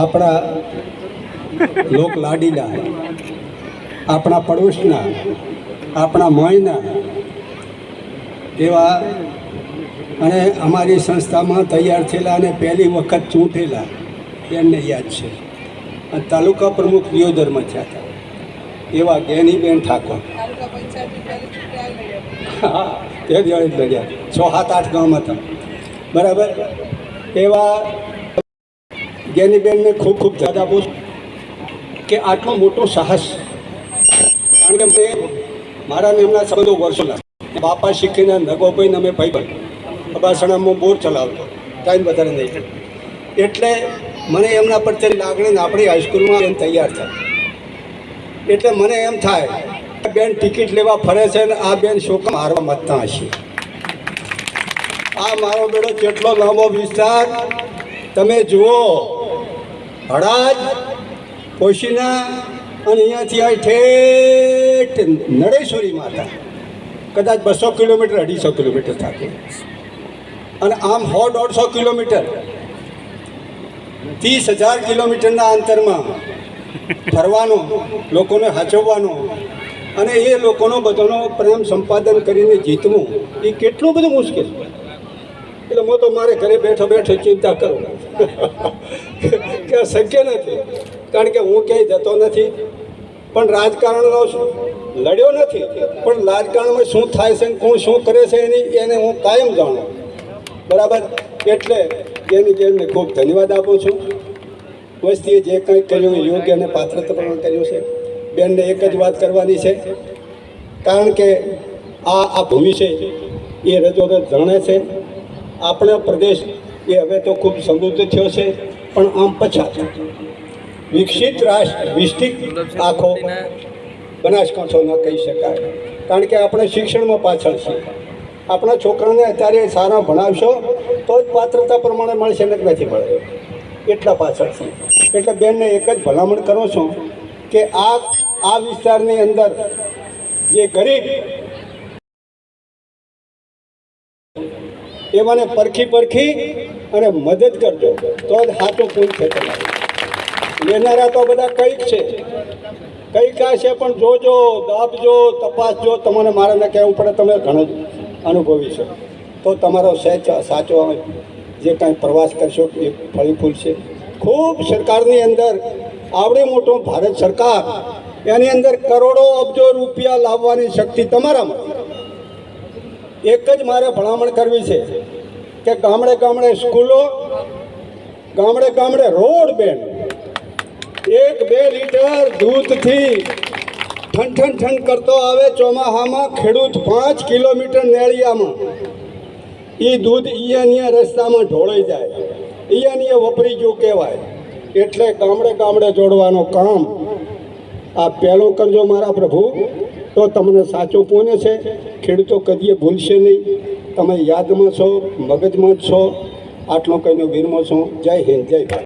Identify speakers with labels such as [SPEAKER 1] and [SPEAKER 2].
[SPEAKER 1] આપણા લોક લાડીના આપણા પડોશના આપણા મોયના એવા અને અમારી સંસ્થામાં તૈયાર થયેલા અને પહેલી વખત ચૂંટેલા એમને યાદ છે. અને તાલુકા પ્રમુખ દિયોદરમાં થયા હતા. એવા જ્ઞાનીબેન ઠાકોર. હા તે જ લડ્યા છ સાત આઠ ગામ હતા. બરાબર? એવા જ્ઞાનીબેનને ખૂબ ખૂબ ધન્યવાદ આપું છું કે આટલો મોટો સાહસ. કારણ કે મેં મારા ને એમના સંબંધો વર્ષોના બાપા શીખીને નગોભાઈને અમે ભાઈ અબાસણામાં બોર ચલાવતો ટાઈમ વધારે નહીં. એટલે મને એમના પ્રત્યે લાગણી ને આપણી હાઈસ્કૂલમાં એમ તૈયાર થાય. એટલે મને એમ થાય બેન ટિકિટ લેવા ફરે છે ને આ બેન શોક મારવા મતતા હશે. આ મારો બેડો કેટલો લાંબો વિસ્તાર. તમે જુઓ હળાજ, પોશીના અને અહીંયાથી આ ઠેઠ નળેશ્વરી માતા. કદાચ બસો કિલોમીટર, અઢીસો કિલોમીટર থাকে અને આમ સો દોઢસો કિલોમીટર. ત્રીસ હજાર કિલોમીટરના અંતરમાં ફરવાનો, લોકોને હાચવવાનો અને એ લોકોનો બધાનો પ્રેમ સંપાદન કરીને જીતવું, એ કેટલું બધું મુશ્કેલ. એટલે હું તો મારે ઘરે બેઠો બેઠો ચિંતા કરું. કે શક્ય નથી. કારણ કે હું ક્યાંય જતો નથી. પણ રાજકારણનો છું. લડ્યો નથી. પણ રાજકારણમાં શું થાય છે કોણ શું કરે છે એની એને હું કાયમ જાણું. બરાબર? એટલે એની જેમને ખૂબ ધન્યવાદ આપું છું. વસ્તીએ જે કંઈ કર્યું યોગ્ય અને પાત્રતા પ્રમાણ કર્યું છે. બેનને એક જ વાત કરવાની છે. કારણ કે આ આ ભૂમિ છે એ રજોરજ જાણે છે. આપણો પ્રદેશ એ હવે તો ખૂબ સમૃદ્ધ થયો છે, પણ આમ પછાત વિકસિત રાષ્ટ્ર વિકસિત આખો ન કહી શકાય. કારણ કે આપણે શિક્ષણમાં પાછળ છીએ. આપણા છોકરાને અત્યારે સારા ભણાવશો, તો જ પાત્રતા પ્રમાણે મળશે ને નથી મળે એટલા પાછળ છે એટલે બેનને એક જ ભલામણ કરો છો કે આ આ વિસ્તારની અંદર જે ગરીબ એવાને પરખી પરખી અને મદદ કરજો. તો જ હાથો પૂરું છે તમારે લેનારા તો બધા કંઈક છે. કંઈક આ છે, પણ જોજો, દાબજો, તપાસજો. તમને મારાને કહેવું પડે, તમે ઘણો અનુભવી છો. તો તમારો સહેજ સાચો જે કાંઈ પ્રવાસ કરશો, એ ફળી ફૂલશે ખૂબ સરકારની અંદર, આવડી મોટું ભારત સરકાર, એની અંદર કરોડો અબજો રૂપિયા લાવવાની શક્તિ તમારામાં. એક જ મારે ભલામણ કરવી છે. કે ગામડે ગામડે સ્કૂલો, ગામડે ગામડે રોડ બેન. એક બે લીટર દૂધથી ઠન ઠન ઠન કરતો આવે ચોમાહામાં, ખેડૂત પાંચ કિલોમીટર નેળિયામાં. એ દૂધ ઈયાનીયા રસ્તામાં ઢોળાઈ જાય. ઈયાનીયા વપરી ગયું કહેવાય. એટલે ગામડે ગામડે જોડવાનું કામ. આ પહેલું કરજો મારા પ્રભુ. તો તમને સાચું પૂને છે. ખેડૂતો કદીએ ભૂલશે નહીં. તમે યાદમાં છો મગજમાં જ છો. આટલો કહીને વીરમાં છો. જય હિન્દ જય ભારત.